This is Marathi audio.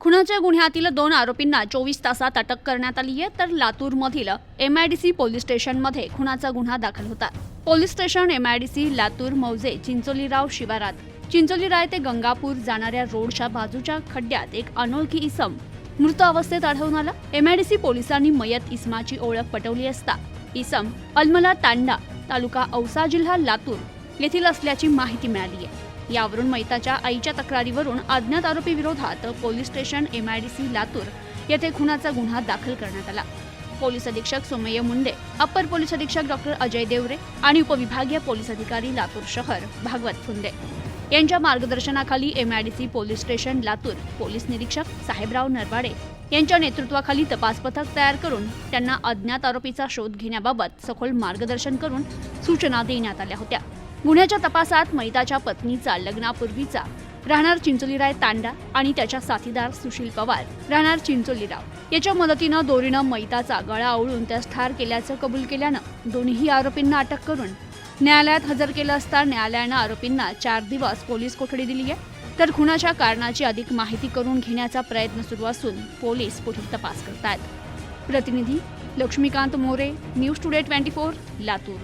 खुनाच्या गुन्ह्यातील दोन आरोपींना चोवीस तासात अटक करण्यात आली आहे. तर लातूरमधील एमआयडीसी पोलीस स्टेशनमध्ये खुनाचा गुन्हा दाखल होता. पोलीस स्टेशन एमआयडीसी लातूर मौजे चिंचोलीराव शिवारात. चिंचोलीराय ते गंगापूर जाणाऱ्या रोडच्या बाजूच्या खड्ड्यात एक अनोळखी इसम मृत अवस्थेत आढळून आला. एमआयडीसी पोलिसांनी मयत इसमाची ओळख पटवली असता. इसम अलमला तांडा तालुका औसा जिल्हा लातूर येथील असल्याची माहिती मिळाली आहे. यावरून मैताच्या आईच्या तक्रारीवरून अज्ञात आरोपी विरोधात पोलीस स्टेशन एमआयडीसी लातूर येथे खुनाचा गुन्हा दाखल करण्यात आला. पोलीस अधीक्षक सोमय्य मुंडे अप्पर पोलीस अधीक्षक डॉक्टर अजय देवरे आणि उपविभागीय पोलीस अधिकारी लातूर शहर भागवत फुंदे यांच्या मार्गदर्शनाखाली MIDC police station Latur police निरीक्षक साहेबराव नरवाडे यांच्या नेतृत्वाखाली तपास पथक तयार करून त्यांना अज्ञात आरोपीचा शोध घेण्याबाबत सखोल मार्गदर्शन करून सूचना देण्यात आल्या होत्या. गुन्ह्याच्या तपासात मैताच्या पत्नीचा लग्नापूर्वीचा. राहणार चिंचोलीराय तांडा आणि त्याच्या साथीदार सुशील पवार. राहणार चिंचोलीराव. याच्या मदतीनं दोरीनं मैताचा गळा आवळून त्यास ठार केल्याचं कबूल केल्यानं दोन्ही आरोपींना अटक करून. न्यायालयात हजर केलं असता न्यायालयानं आरोपींना चार दिवस पोलीस कोठडी दिली आहे. तर खुनाच्या कारणाची अधिक माहिती करून घेण्याचा प्रयत्न सुरू असून पोलीस पुढील तपास करतात प्रतिनिधी Laxmikant More news today twenty four Latur.